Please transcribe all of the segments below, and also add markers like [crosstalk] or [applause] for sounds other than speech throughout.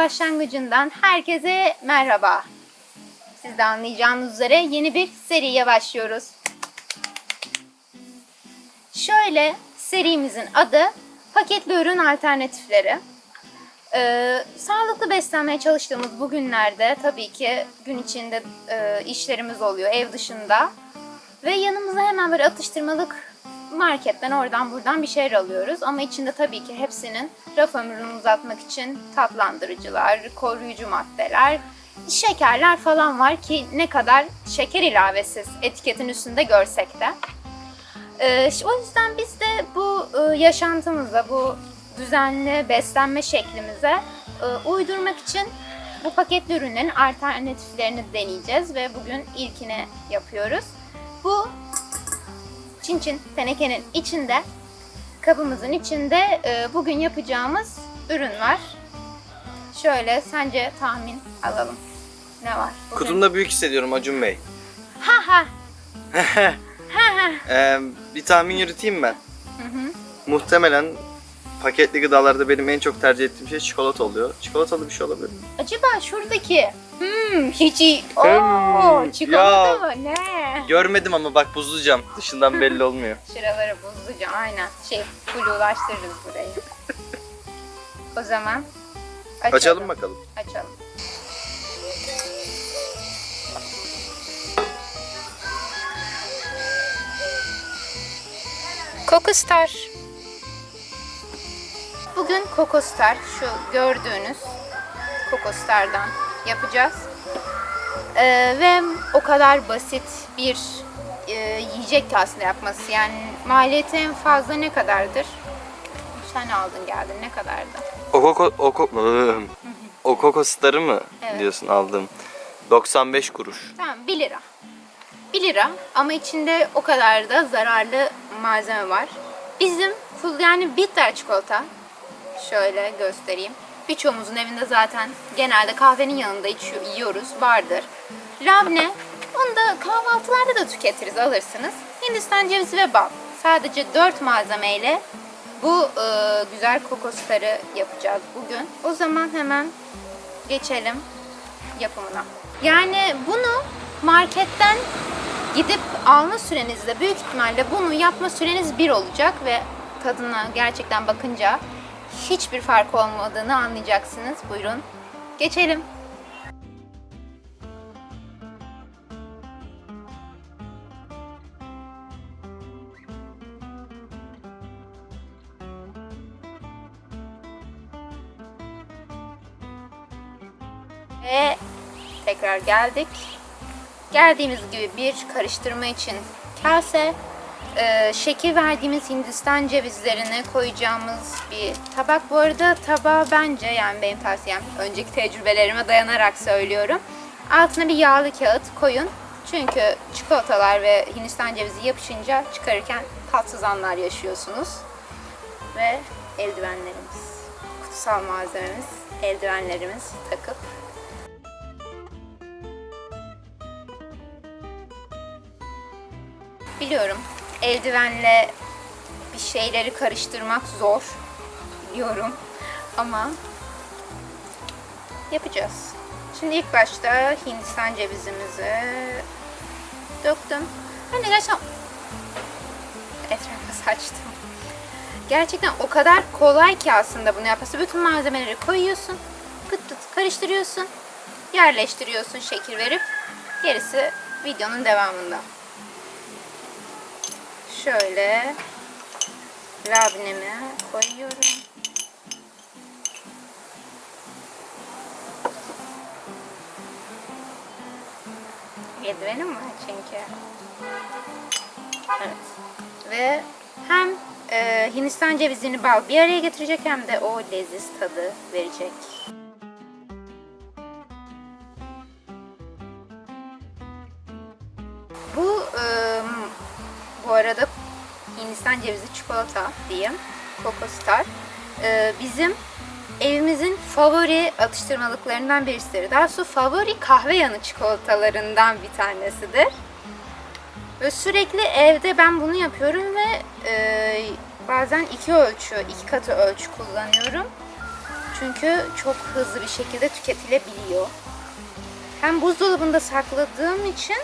başlangıcından herkese merhaba. Siz de anlayacağınız üzere yeni bir seriye başlıyoruz. Şöyle serimizin adı paketli ürün alternatifleri. Ee, sağlıklı beslenmeye çalıştığımız bu günlerde tabii ki gün içinde e, işlerimiz oluyor ev dışında. Ve yanımıza hemen böyle atıştırmalık marketten oradan buradan bir şeyler alıyoruz. Ama içinde tabii ki hepsinin raf ömrünü uzatmak için tatlandırıcılar, koruyucu maddeler, şekerler falan var ki ne kadar şeker ilavesiz etiketin üstünde görsek de. Ee, o yüzden biz de bu e, yaşantımıza, bu düzenli beslenme şeklimize e, uydurmak için bu paketli ürünlerin alternatiflerini deneyeceğiz ve bugün ilkini yapıyoruz. Bu çin çin tenekenin içinde, kabımızın içinde e, bugün yapacağımız ürün var. Şöyle sence tahmin alalım. Ne var? Bugün? Kutumda büyük hissediyorum Acun Bey. Ha ha. [laughs] ha ha. Ee, bir tahmin yürüteyim ben. Hı hı. Muhtemelen paketli gıdalarda benim en çok tercih ettiğim şey çikolata oluyor. Çikolatalı bir şey olabilir mi? Acaba şuradaki hmm, hiç iyi. Oo, Hmm, çikolata ya. mı? Ne? Görmedim ama bak buzlu cam. Dışından [laughs] belli olmuyor. Şuraları buzluca aynen. Şey flulaştırırız burayı. o zaman açalım. Açalım bakalım. Açalım. Coco Star. Bugün Coco Star, şu gördüğünüz Coco Star'dan yapacağız. Ee, ve o kadar basit bir e, yiyecek ki aslında yapması. Yani maliyeti en fazla ne kadardır? Sen aldın geldin ne kadardı? O koko, o koko, [laughs] o koko starı mı Evet. diyorsun aldım. 95 kuruş. Tamam 1 lira. 1 lira ama içinde o kadar da zararlı malzeme var. Bizim full yani bitter çikolata. Şöyle göstereyim. Birçoğumuzun evinde zaten genelde kahvenin yanında içiyor, yiyoruz, vardır. Labne, onu da kahvaltılarda da tüketiriz, alırsınız. Hindistan cevizi ve bal. Sadece 4 malzemeyle bu e, güzel kokosları yapacağız bugün. O zaman hemen geçelim yapımına. Yani bunu marketten gidip alma sürenizde büyük ihtimalle bunu yapma süreniz bir olacak ve tadına gerçekten bakınca hiçbir fark olmadığını anlayacaksınız. Buyurun geçelim. Ve tekrar geldik. Geldiğimiz gibi bir karıştırma için kase, e, şekil verdiğimiz Hindistan cevizlerini koyacağımız bir tabak. Bu arada tabağı bence yani benim tavsiyem önceki tecrübelerime dayanarak söylüyorum. Altına bir yağlı kağıt koyun. Çünkü çikolatalar ve Hindistan cevizi yapışınca çıkarırken tatsız anlar yaşıyorsunuz. Ve eldivenlerimiz, kutsal malzememiz, eldivenlerimiz takıp Biliyorum eldivenle bir şeyleri karıştırmak zor. Biliyorum ama yapacağız. Şimdi ilk başta Hindistan cevizimizi döktüm. De gerçekten etrafa saçtım. Gerçekten o kadar kolay ki aslında bunu yapması. Bütün malzemeleri koyuyorsun, pıt pıt karıştırıyorsun, yerleştiriyorsun şekil verip. Gerisi videonun devamında. Şöyle labnemi koyuyorum. Eldivenim var çünkü. Evet. Ve hem e, Hindistan cevizini bal bir araya getirecek hem de o leziz tadı verecek. Bu arada Hindistan cevizi çikolata diyeyim. Coco Star. E, bizim evimizin favori atıştırmalıklarından birisidir. Daha doğrusu favori kahve yanı çikolatalarından bir tanesidir. Ve sürekli evde ben bunu yapıyorum ve e, bazen iki ölçü, iki katı ölçü kullanıyorum. Çünkü çok hızlı bir şekilde tüketilebiliyor. Hem buzdolabında sakladığım için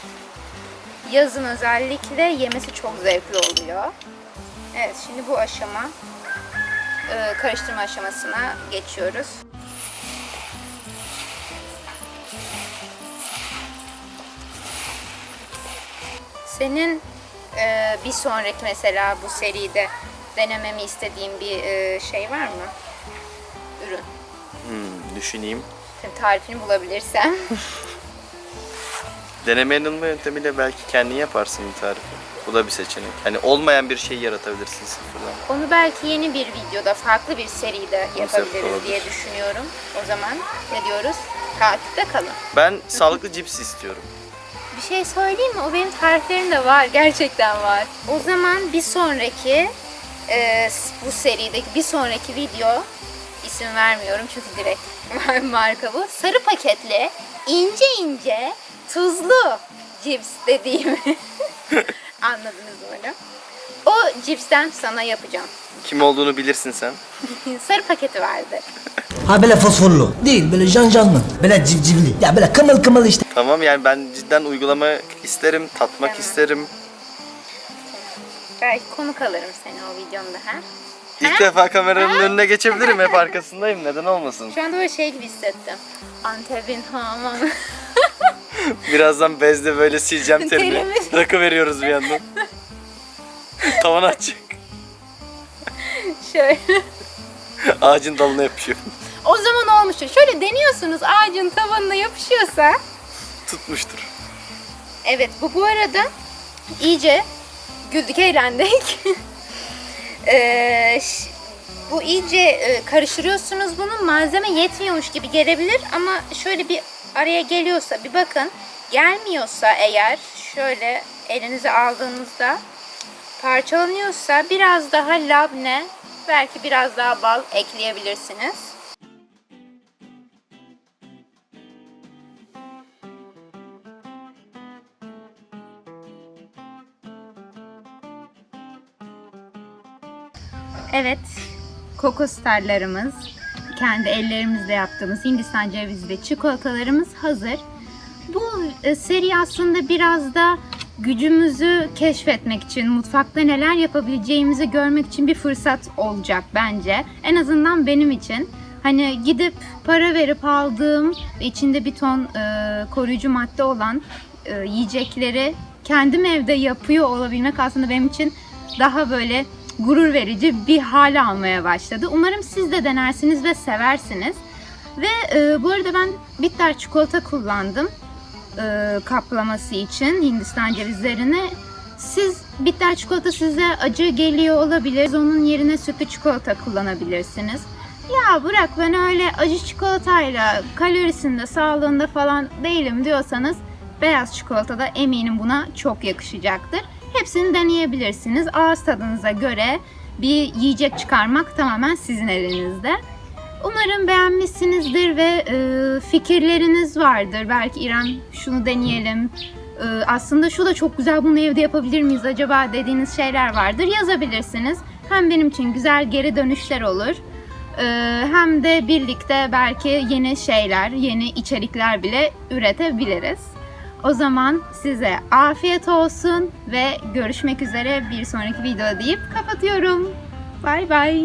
yazın özellikle yemesi çok zevkli oluyor. Evet şimdi bu aşama e, karıştırma aşamasına geçiyoruz. Senin e, bir sonraki mesela bu seride denememi istediğin bir e, şey var mı? Ürün. Hmm, düşüneyim. Tabii tarifini bulabilirsem. [laughs] Deneme yanılma yöntemiyle belki kendin yaparsın bir tarifi. Bu da bir seçenek. Hani olmayan bir şey yaratabilirsin sıfırdan. Onu belki yeni bir videoda, farklı bir seride yapabiliriz olabilir. diye düşünüyorum. O zaman ne diyoruz? Takipte kalın. Ben sağlıklı cips istiyorum. Bir şey söyleyeyim mi? O benim tariflerim de var. [laughs] Gerçekten var. O zaman bir sonraki e, bu serideki bir sonraki video isim vermiyorum çünkü direkt [laughs] marka bu. Sarı paketli ince ince tuzlu cips dediğimi [laughs] anladınız umarım. O cipsten sana yapacağım. Kim olduğunu bilirsin sen. [laughs] Sarı paketi vardı. Ha böyle fosforlu. Değil böyle can canlı. Böyle civcivli. Ya böyle kımıl kımıl işte. Tamam yani ben cidden uygulamak isterim, tatmak Tamam. isterim. Belki konuk alırım seni o videomda ha. İlk Ha? defa kameranın Ha? önüne geçebilirim. Hep arkasındayım. Neden olmasın? Şu anda böyle şey gibi hissettim. Antep'in hamamı. [laughs] [laughs] Birazdan bezle böyle sileceğim [laughs] terimi. Terimi. Rakı veriyoruz bir yandan. Tavan açacak. Şöyle. Ağacın dalına yapışıyor. O zaman olmuştur. Şöyle deniyorsunuz ağacın tabanına yapışıyorsa. Tutmuştur. Evet bu bu arada iyice güldük eğlendik. [laughs] Ee, bu iyice e, karıştırıyorsunuz bunu. Malzeme yetmiyormuş gibi gelebilir ama şöyle bir araya geliyorsa bir bakın. Gelmiyorsa eğer şöyle elinize aldığınızda parçalanıyorsa biraz daha labne belki biraz daha bal ekleyebilirsiniz. Evet, kokostarlarımız, kendi ellerimizle yaptığımız Hindistan cevizli çikolatalarımız hazır. Bu e, seri aslında biraz da gücümüzü keşfetmek için, mutfakta neler yapabileceğimizi görmek için bir fırsat olacak bence. En azından benim için. Hani gidip para verip aldığım içinde bir ton e, koruyucu madde olan e, yiyecekleri kendim evde yapıyor olabilmek aslında benim için daha böyle gurur verici bir hale almaya başladı. Umarım siz de denersiniz ve seversiniz. Ve e, bu arada ben bitter çikolata kullandım e, kaplaması için Hindistan cevizlerini. Siz bitter çikolata size acı geliyor olabilir. Onun yerine sütlü çikolata kullanabilirsiniz. Ya bırak ben öyle acı çikolatayla kalorisinde, sağlığında falan değilim diyorsanız beyaz çikolata da eminim buna çok yakışacaktır. Hepsini deneyebilirsiniz. Ağız tadınıza göre bir yiyecek çıkarmak tamamen sizin elinizde. Umarım beğenmişsinizdir ve e, fikirleriniz vardır. Belki İrem şunu deneyelim. E, aslında şu da çok güzel bunu evde yapabilir miyiz acaba dediğiniz şeyler vardır. Yazabilirsiniz. Hem benim için güzel geri dönüşler olur. e, hem de birlikte belki yeni şeyler, yeni içerikler bile üretebiliriz. O zaman size afiyet olsun ve görüşmek üzere bir sonraki videoda deyip kapatıyorum. Bay bay.